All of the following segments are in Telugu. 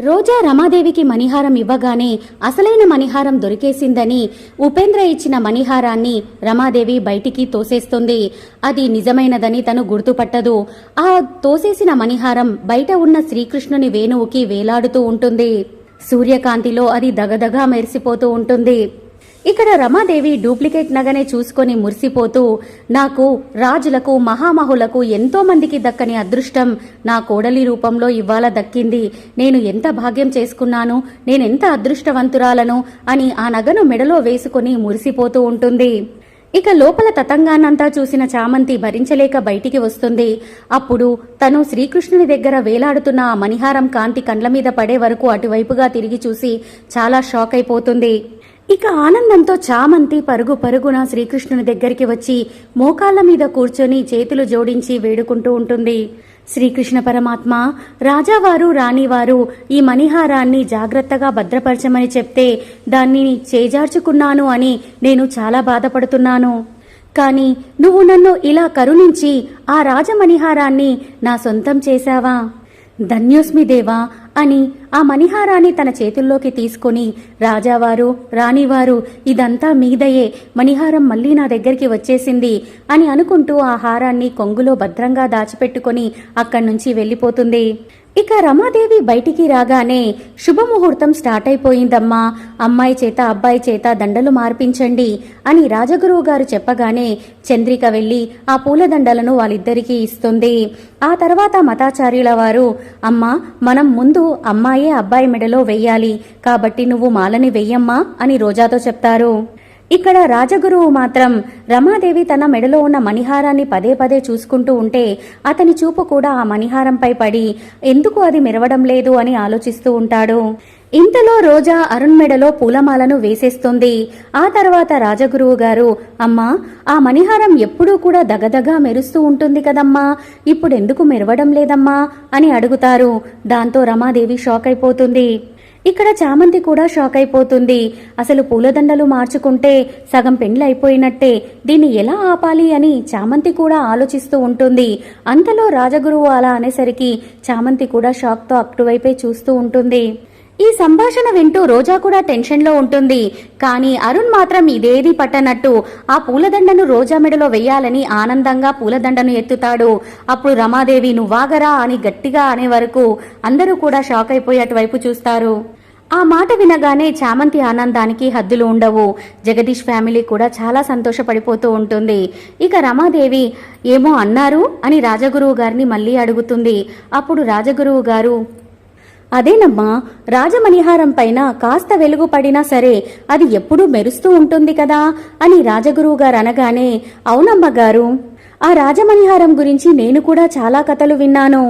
రోజా రమాదేవికి మణిహారం ఇవ్వగానే అసలైన మణిహారం దొరికేసిందని ఉపేంద్ర ఇచ్చిన మణిహారాన్ని రమాదేవి బయటికి తోసేస్తుంది. అది నిజమైనదని తను గుర్తుపట్టదు. ఆ తోసేసిన మణిహారం బయట ఉన్న శ్రీకృష్ణుని వేణువుకి వేలాడుతూ ఉంటుంది. సూర్యకాంతిలో అది దగదగా మెరిసిపోతూ ఉంటుంది. ఇక్కడ రమాదేవి డూప్లికేట్ నగనే చూసుకొని మురిసిపోతూ నాకు రాజులకు మహామహులకు ఎంతో మందికి దక్కని అదృష్టం నా కోడలి రూపంలో ఇవాళ దక్కింది. నేను ఎంత భాగ్యం చేసుకున్నాను నేనెంత అదృష్టవంతురాలను అని ఆ నగను మెడలో వేసుకుని మురిసిపోతూ ఉంటుంది. ఇక లోపల తతంగాన్నంతా చూసిన చామంతి భరించలేక బయటికి వస్తుంది. అప్పుడు తను శ్రీకృష్ణుని దగ్గర వేలాడుతున్న ఆ మణిహారం కాంతి కండ్ల మీద పడే వరకు అటువైపుగా తిరిగి చూసి చాలా షాక్ అయిపోతుంది ఇక ఆనందంతో చామంతి పరుగు పరుగున శ్రీకృష్ణుని దగ్గరికి వచ్చి మోకాళ్ళ మీద కూర్చొని చేతులు జోడించి వేడుకుంటూ ఉంటుంది. శ్రీకృష్ణ పరమాత్మ రాజావారు రాణివారు ఈ మణిహారాన్ని జాగ్రత్తగా భద్రపరచమని చెప్తే దాన్ని చేజార్చుకున్నాను అని నేను చాలా బాధపడుతున్నాను. కానీ నువ్వు నన్ను ఇలా కరుణించి ఆ రాజమణిహారాన్ని నా సొంతం చేశావా? ధన్యోస్మి దేవా అని ఆ మణిహారాన్ని తన చేతుల్లోకి తీసుకుని రాజావారు రాణివారు ఇదంతా మీదయే మణిహారం మళ్ళీ నా దగ్గరికి వచ్చేసింది అని అనుకుంటూ ఆ హారాన్ని కొంగులో భద్రంగా దాచిపెట్టుకొని అక్కడి నుంచి వెళ్ళిపోతుంది. ఇక రమాదేవి బయటికి రాగానే శుభముహూర్తం స్టార్ట్ అయిపోయిందమ్మా అమ్మాయి చేత అబ్బాయి చేత దండలు మార్పించండి అని రాజగురువు గారు చెప్పగానే చంద్రిక వెళ్ళి ఆ పూలదండలను వాళ్ళిద్దరికీ ఇస్తుంది. ఆ తర్వాత మతాచార్యుల వారు అమ్మా మనం ముందు అమ్మాయి అబ్బాయి మెడలో వెయ్యాలి. కాబట్టి నువ్వు మాలని వెయ్యమ్మా అని రోజాతో చెప్తారు. ఇక్కడ రాజగురువు మాత్రం రమాదేవి తన మెడలో ఉన్న మణిహారాన్ని పదే పదే చూసుకుంటూ ఉంటే అతని చూపు కూడా ఆ మణిహారంపై పడి ఎందుకు అది మెరవడం లేదు? అని ఆలోచిస్తూ ఉంటాడు. ఇంతలో రోజా అరుణ్ మెడలో పూలమాలను వేసేస్తుంది. ఆ తర్వాత రాజగురువు గారు అమ్మా ఆ మణిహారం ఎప్పుడూ కూడా దగదగా మెరుస్తూ ఉంటుంది కదమ్మా. ఇప్పుడు ఎందుకు మెరవడం లేదమ్మా? అని అడుగుతారు. దాంతో రమాదేవి షాక్ అయిపోతుంది ఇక్కడ చామంతి కూడా షాక్ అయిపోతుంది అసలు పూలదండలు మార్చుకుంటే సగం పెండ్లు అయిపోయినట్టే దీన్ని ఎలా ఆపాలి అని చామంతి కూడా ఆలోచిస్తూ ఉంటుంది. అంతలో రాజగురువు అలా అనేసరికి చామంతి కూడా షాక్తో అటువైపే చూస్తూ ఉంటుంది. ఈ సంభాషణ వింటూ రోజా కూడా టెన్షన్లో ఉంటుంది. కానీ అరుణ్ మాత్రం ఇదేది పట్టనట్టు. ఆ పూలదండను రోజా మెడలో వెయ్యాలని ఆనందంగా పూలదండను ఎత్తుతాడు. అప్పుడు రమాదేవి నువ్వాగరా అని గట్టిగా అనే వరకు అందరూ కూడా షాక్ అయిపోయి అటువైపు చూస్తారు. ఆ మాట వినగానే చామంతి ఆనందానికి హద్దులు ఉండవు. జగదీష్ ఫ్యామిలీ కూడా చాలా సంతోషపడిపోతూ ఉంటుంది. ఇక రమాదేవి ఏమో అన్నారు? అని రాజగురువు గారిని మళ్ళీ అడుగుతుంది. అప్పుడు రాజగురువు గారు అదేనమ్మా రాజమణిహారం పైన కాస్త వెలుగు పడినా సరే అది ఎప్పుడూ మెరుస్తూ ఉంటుంది కదా అని రాజగురువు గారు అనగానే అవునమ్మ గారు ఆ రాజమణిహారం గురించి నేను కూడా చాలా కథలు విన్నాను.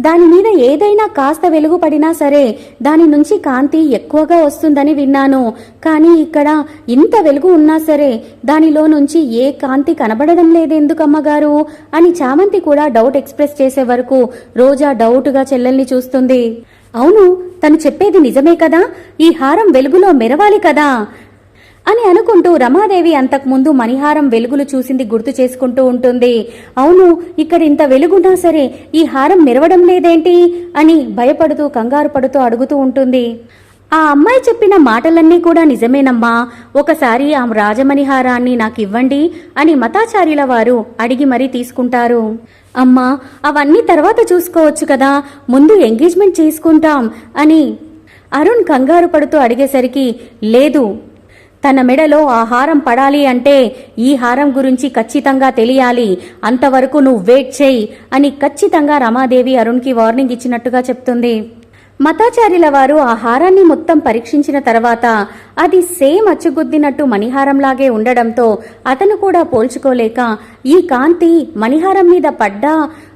దాని మీద ఏదైనా కాస్త వెలుగు పడినా సరే దాని నుంచి కాంతి ఎక్కువగా వస్తుందని విన్నాను. కానీ ఇక్కడ ఇంత వెలుగు ఉన్నా సరే దానిలో నుంచి ఏ కాంతి కనబడడం లేదెందుకమ్మగారు అని చామంతి కూడా డౌట్ ఎక్స్ప్రెస్ చేసే వరకు రోజా డౌట్గా చెల్లెల్ని చూస్తుంది. అవును తను చెప్పేది నిజమే కదా? ఈ హారం వెలుగులో మెరవాలి కదా? అని అనుకుంటూ రమాదేవి అంతకుముందు మణిహారం వెలుగులు చూసింది గుర్తు చేసుకుంటూ ఉంటుంది. అవును ఇక్కడ ఇంత వెలుగున్నా సరే ఈ హారం మెరవడం లేదేంటి? అని భయపడుతూ కంగారు పడుతూ అడుగుతూ ఉంటుంది. ఆ అమ్మాయి చెప్పిన మాటలన్నీ కూడా నిజమేనమ్మా. ఒకసారి ఆ రాజమణిహారాన్ని నాకు ఇవ్వండి అని మతాచార్యుల వారు అడిగి మరీ తీసుకుంటారు. అమ్మా అవన్నీ తర్వాత చూసుకోవచ్చు కదా. ముందు ఎంగేజ్మెంట్ చేసుకుంటాం అని అరుణ్ కంగారు పడుతూ అడిగేసరికి లేదు. తన మెడలో ఆ హారం పడాలి అంటే ఈ హారం గురించి ఖచ్చితంగా తెలియాలి. అంతవరకు నువ్వు వెయిట్ చేయి అని ఖచ్చితంగా రమాదేవి అరుణ్కి వార్నింగ్ ఇచ్చినట్టుగా చెప్తుంది. మతాచార్యుల వారు ఆ హారాన్ని మొత్తం పరీక్షించిన తర్వాత అది సేమ్ అచ్చుగుద్దినట్టు మణిహారంలాగే ఉండడంతో అతను కూడా పోల్చుకోలేక ఈ కాంతి మణిహారం మీద పడ్డా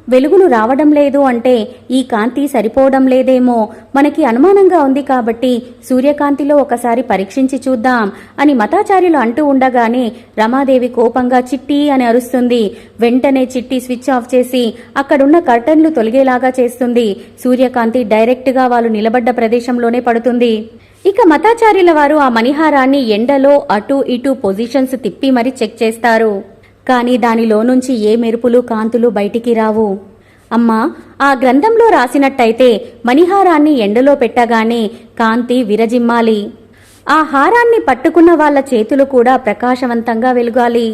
వెలుగులు రావడం లేదు అంటే ఈ కాంతి సరిపోవడం లేదేమో. మనకి అనుమానంగా ఉంది కాబట్టి సూర్యకాంతిలో ఒకసారి పరీక్షించి చూద్దాం అని మతాచార్యులు అంటూ ఉండగానే రమాదేవి కోపంగా చిట్టి అని అరుస్తుంది. వెంటనే చిట్టి స్విచ్ ఆఫ్ చేసి అక్కడున్న కర్టన్లు తొలగేలాగా చేస్తుంది. సూర్యకాంతి డైరెక్ట్గా వాళ్ళు నిలబడ్డ ప్రదేశంలోనే పడుతుంది. ఇక మతాచార్యుల వారు ఆ మణిహారాన్ని ఎండలో అటు ఇటు పొజిషన్స్ తిప్పి మరీ చెక్ చేస్తారు. కానీ దానిలో నుంచి ఏ మెరుపులు కాంతులు బయటికి రావు. అమ్మా ఆ గ్రంథంలో రాసినట్టయితే మణిహారాన్ని ఎండలో పెట్టగానే కాంతి విరజిమ్మాలి. ఆ హారాన్ని పట్టుకున్న వాళ్ళ చేతులు కూడా ప్రకాశవంతంగా వెలుగాలి.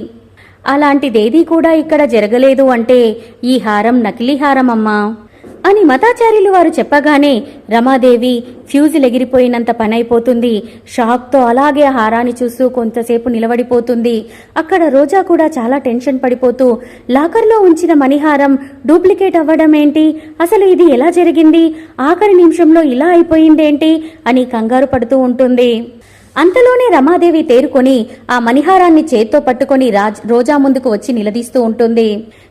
అలాంటిదేదీ కూడా ఇక్కడ జరగలేదు అంటే ఈ హారం నకిలీ హారం అమ్మా అని మతాచార్యులు వారు చెప్పగానే రమాదేవి ఫ్యూజులు ఎగిరిపోయినంత పనైపోతుంది. షాక్తో అలాగే హారాన్ని చూస్తూ కొంతసేపు నిలబడిపోతుంది. అక్కడ రోజా కూడా చాలా టెన్షన్ పడిపోతూ లాకర్లో ఉంచిన మణిహారం డూప్లికేట్ అవ్వడం ఏంటి అసలు ఇది ఎలా జరిగింది? ఆఖరి నిమిషంలో ఇలా అయిపోయిందేంటి? అని కంగారు పడుతూ ఉంటుంది. అంతలోనే రమాదేవి తేరుకొని ఆ మణిహారాన్ని చేత్తో పట్టుకొని రాజ్ రోజా ముందుకు వచ్చి నిలదీస్తూ ఉంటుంది.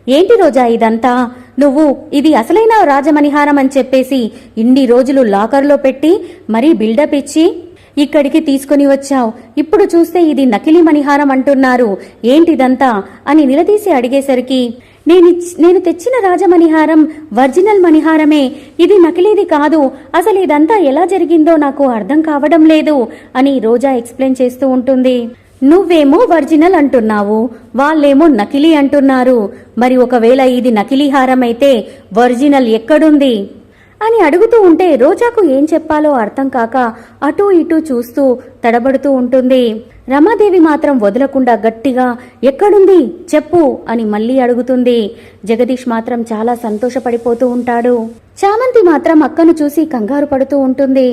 ఏంటి రోజా ఇదంతా? నువ్వు ఇది అసలైన రాజమణిహారం అని చెప్పేసి ఇన్ని రోజులు లాకర్లో పెట్టి మరీ బిల్డప్ ఇచ్చి ఇక్కడికి తీసుకుని వచ్చావు. ఇప్పుడు చూస్తే ఇది నకిలీ మణిహారం అంటున్నారు. ఏంటిదంతా? అని నిలదీసి అడిగేసరికి నేను నేను తెచ్చిన రాజమణిహారం ఒరిజినల్ మణిహారమే. ఇది నకిలీది కాదు. అసలు ఇదంతా ఎలా జరిగిందో నాకు అర్థం కావడం లేదు అని రోజా ఎక్స్ప్లెయిన్ చేస్తూ ఉంటుంది. నువ్వేమో ఒరిజినల్ అంటున్నావు. వాళ్ళేమో నకిలీ అంటున్నారు. మరి ఒకవేళ ఇది నకిలీ హారం అయితే ఒరిజినల్ ఎక్కడుంది? అని అడుగుతూ ఉంటే రోజాకు ఏం చెప్పాలో అర్థం కాక అటూ ఇటూ చూస్తూ తడబడుతూ ఉంటుంది. రమాదేవి మాత్రం వదలకుండా గట్టిగా ఎక్కడుంది? చెప్పు అని మళ్ళీ అడుగుతుంది. జగదీష్ మాత్రం చాలా సంతోషపడిపోతూ ఉంటాడు. చామంతి మాత్రం అక్కను చూసి కంగారు పడుతూ ఉంటుంది.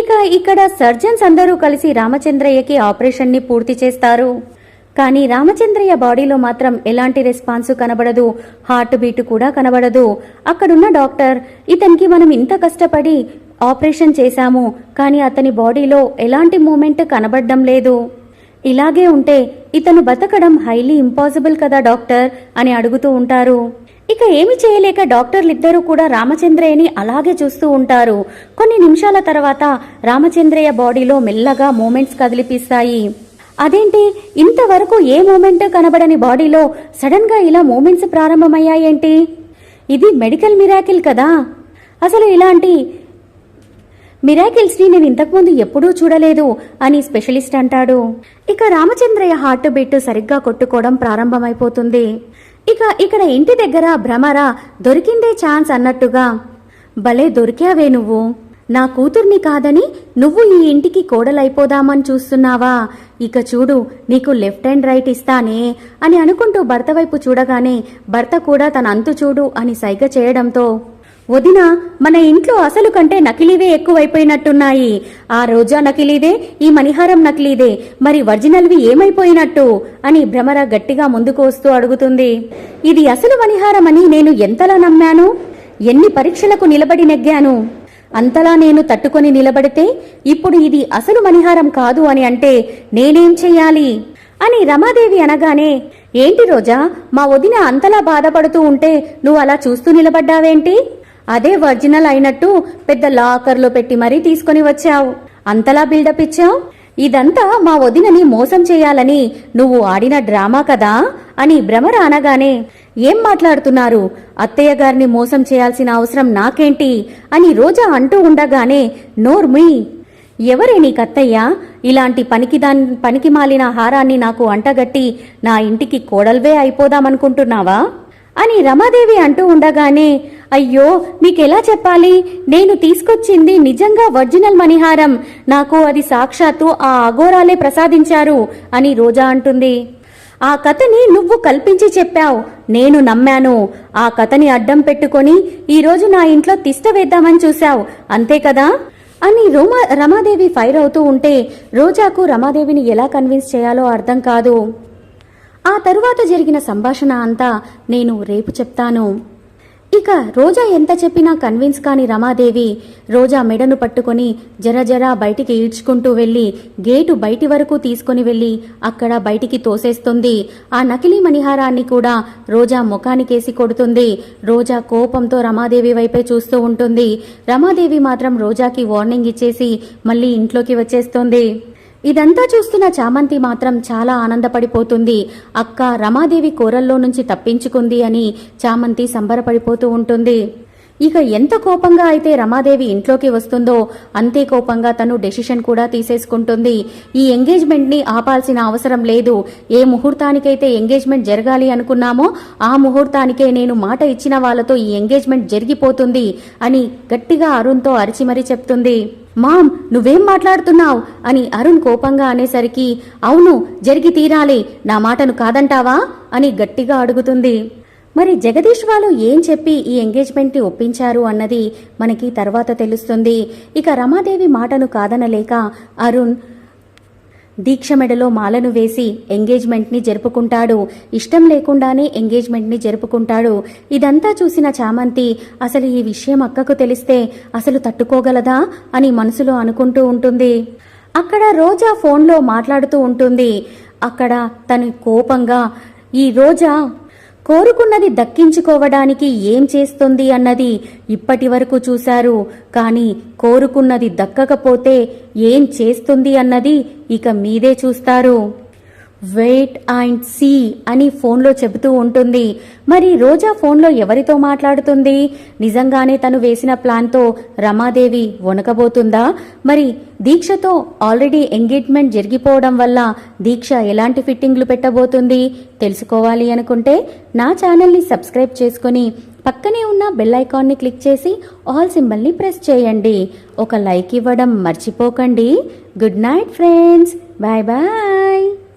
ఇక ఇక్కడ సర్జన్స్ అందరూ కలిసి రామచంద్రయ్యకి ఆపరేషన్ని పూర్తి చేస్తారు. కానీ రామచంద్రయ్య బాడీలో మాత్రం ఎలాంటి రెస్పాన్స్ కనబడదు. హార్ట్ బీట్ కూడా కనబడదు. అక్కడున్న డాక్టర్ ఇతనికి మనం ఇంత కష్టపడి ఆపరేషన్ చేశాము కానీ అతని బాడీలో ఎలాంటి మూమెంట్ కనబడడం లేదు. ఇలాగే ఉంటే ఇతను బతకడం హైలీ ఇంపాసిబుల్ కదా డాక్టర్? అని అడుగుతూ ఉంటారు. ఇక ఏమి చేయలేక డాక్టర్లిద్దరూ కూడా రామచంద్రయ్యని అలాగే చూస్తూ ఉంటారు. కొన్ని నిమిషాల తర్వాత రామచంద్రయ్య బాడీలో మెల్లగా మూమెంట్స్ కదిలిపిస్తాయి. అదేంటి? ఇంతవరకు ఏ మూమెంట్ కనబడని బాడీలో సడన్గా ఇలా మూమెంట్స్ ప్రారంభమయ్యాయేంటి? ఇది మెడికల్ మిరాకిల్ కదా. అసలు ఇలాంటి మిరాకిల్స్ని నేను ఇంతకుముందు ఎప్పుడూ చూడలేదు అని స్పెషలిస్ట్ అంటాడు. ఇక రామచంద్రయ్య హార్ట్ బీట్ సరిగ్గా కొట్టుకోవడం ప్రారంభమైపోతుంది. ఇక ఇక్కడ ఇంటి దగ్గర భ్రమర దొరికిందే ఛాన్స్ అన్నట్టుగా. భలే దొరికావే నువ్వు. నా కూతుర్ని కాదని నువ్వు ఈ ఇంటికి కోడలైపోదామని చూస్తున్నావా? ఇక చూడు నీకు లెఫ్ట్ అండ్ రైట్ ఇస్తానే అని అనుకుంటూ భర్త వైపు చూడగానే భర్త కూడా తన అంతు చూడు అని సైగ చేయడంతో వదిన మన ఇంట్లో అసలు కంటే నకిలీవే ఎక్కువైపోయినట్టున్నాయి. ఆ రోజా నకిలీదే ఈ మణిహారం నకిలీదే. మరి ఒరిజినల్వి ఏమైపోయినట్టు? అని భ్రమర గట్టిగా ముందుకు వస్తూ అడుగుతుంది. ఇది అసలు మణిహారమని నేను ఎంతలా నమ్మాను? ఎన్ని పరీక్షలకు నిలబడి నెగ్గాను? అంతలా నేను తట్టుకొని నిలబడితే ఇప్పుడు ఇది అసలు మణిహారం కాదు అని అంటే నేనేం చెయ్యాలి? అని రమాదేవి అనగానే ఏంటి రోజా మా వదిన అంతలా బాధపడుతూ ఉంటే నువ్వు అలా చూస్తూ నిలబడ్డావేంటి? అదే ఒరిజినల్ అయినట్టు పెద్ద లాకర్లో పెట్టి మరీ తీసుకొని వచ్చావు. అంతలా బిల్డప్ ఇచ్చావు? ఇదంతా మా వదినని మోసం చేయాలని నువ్వు ఆడిన డ్రామా కదా? అని భ్రమర అనగానే ఏం మాట్లాడుతున్నారు? అత్తయ్య గారిని మోసం చేయాల్సిన అవసరం నాకేంటి? అని రోజా అంటూ ఉండగానే నోర్మి ఎవరే నీకత్తయ్య? ఇలాంటి పనికిదాన్ పనికి మాలిన హారాన్ని నాకు అంటగట్టి నా ఇంటికి కోడల్వే అయిపోదామనుకుంటున్నావా? అని రమాదేవి అంటూ ఉండగానే అయ్యో మీకెలా చెప్పాలి? నేను తీసుకొచ్చింది నిజంగా ఒరిజినల్ మణిహారం. నాకు అది సాక్షాత్తు ఆ అఘోరాలే ప్రసాదించారు అని రోజా అంటుంది. ఆ కథని నువ్వు కల్పించి చెప్పావు. నేను నమ్మాను. ఆ కథని అడ్డం పెట్టుకొని ఈరోజు నా ఇంట్లో తిష్ట వేద్దామని చూశావు. అంతే కదా? అని రోమా రమాదేవి ఫైర్ అవుతూ ఉంటే రోజాకు రమాదేవిని ఎలా కన్విన్స్ చేయాలో అర్థం కాదు. ఆ తరువాత జరిగిన సంభాషణ అంతా నేను రేపు చెప్తాను. ఇక రోజా ఎంత చెప్పినా కన్విన్స్ కాని రమాదేవి రోజా మెడను పట్టుకొని జర జర బయటికి ఈడ్చుకుంటూ వెళ్ళి గేటు బయటి వరకు తీసుకుని వెళ్ళి అక్కడ బయటికి తోసేస్తుంది. ఆ నకిలీ మణిహారాన్ని కూడా రోజా ముఖానికేసి కొడుతుంది. రోజా కోపంతో రమాదేవి వైపే చూస్తూ ఉంటుంది. రమాదేవి మాత్రం రోజాకి వార్నింగ్ ఇచ్చేసి మళ్ళీ ఇంట్లోకి వచ్చేస్తుంది. ఇదంతా చూస్తున్న చామంతి మాత్రం చాలా ఆనందపడిపోతుంది. అక్క రమాదేవి కోరల్లో నుంచి తప్పించుకుంది అని చామంతి సంబరపడిపోతూ ఉంటుంది. ఇక ఎంత కోపంగా అయితే రమాదేవి ఇంట్లోకి వస్తుందో అంతే కోపంగా తను డెసిషన్ కూడా తీసేసుకుంటుంది. ఈ ఎంగేజ్మెంట్ని ఆపాల్సిన అవసరం లేదు. ఏ ముహూర్తానికైతే ఎంగేజ్మెంట్ జరగాలి అనుకున్నామో ఆ ముహూర్తానికే నేను మాట ఇచ్చిన వాళ్ళతో ఈ ఎంగేజ్మెంట్ జరిగిపోతుంది అని గట్టిగా అరుణ్తో అరిచిమరి చెప్తుంది. మామ్ నువ్వేం మాట్లాడుతున్నావు? అని అరుణ్ కోపంగా అనేసరికి అవును జరిగి తీరాలి. నా మాటను కాదంటావా? అని గట్టిగా అడుగుతుంది. మరి జగదీష్ వాళ్ళు ఏం చెప్పి ఈ ఎంగేజ్మెంట్ని ఒప్పించారు అన్నది మనకి తర్వాత తెలుస్తుంది. ఇక రమాదేవి మాటను కాదనలేక అరుణ్ దీక్ష మెడలో మాలను వేసి ఎంగేజ్మెంట్ని జరుపుకుంటాడు. ఇష్టం లేకుండానే ఎంగేజ్మెంట్ని జరుపుకుంటాడు. ఇదంతా చూసిన చామంతి అసలు ఈ విషయం అక్కకు తెలిస్తే అసలు తట్టుకోగలదా? అని మనసులో అనుకుంటూ ఉంటుంది. అక్కడ రోజా ఫోన్లో మాట్లాడుతూ ఉంటుంది. అక్కడ తను కోపంగా ఈ రోజా కోరుకున్నది దక్కించుకోవడానికి ఏం చేస్తుంది అన్నది ఇప్పటి వరకు చూశారు. కానీ కోరుకున్నది దక్కకపోతే ఏం చేస్తుంది అన్నది ఇక మీదే చూస్తారు. వెయిట్ అండ్ సీ అని ఫోన్లో చెబుతూ ఉంటుంది. మరి రోజా ఫోన్లో ఎవరితో మాట్లాడుతుంది? నిజంగానే తను వేసిన ప్లాన్తో రమాదేవి వణకబోతుందా? మరి దీక్షతో ఆల్రెడీ ఎంగేజ్మెంట్ జరిగిపోవడం వల్ల దీక్ష ఎలాంటి ఫిట్టింగ్లు పెట్టబోతుంది తెలుసుకోవాలి అనుకుంటే నా ఛానల్ని సబ్స్క్రైబ్ చేసుకొని పక్కనే ఉన్న బెల్ ఐకాన్ని క్లిక్ చేసి ఆల్ సింబల్ని ప్రెస్ చేయండి. ఒక లైక్ ఇవ్వడం మర్చిపోకండి. Good night friends. Bye bye.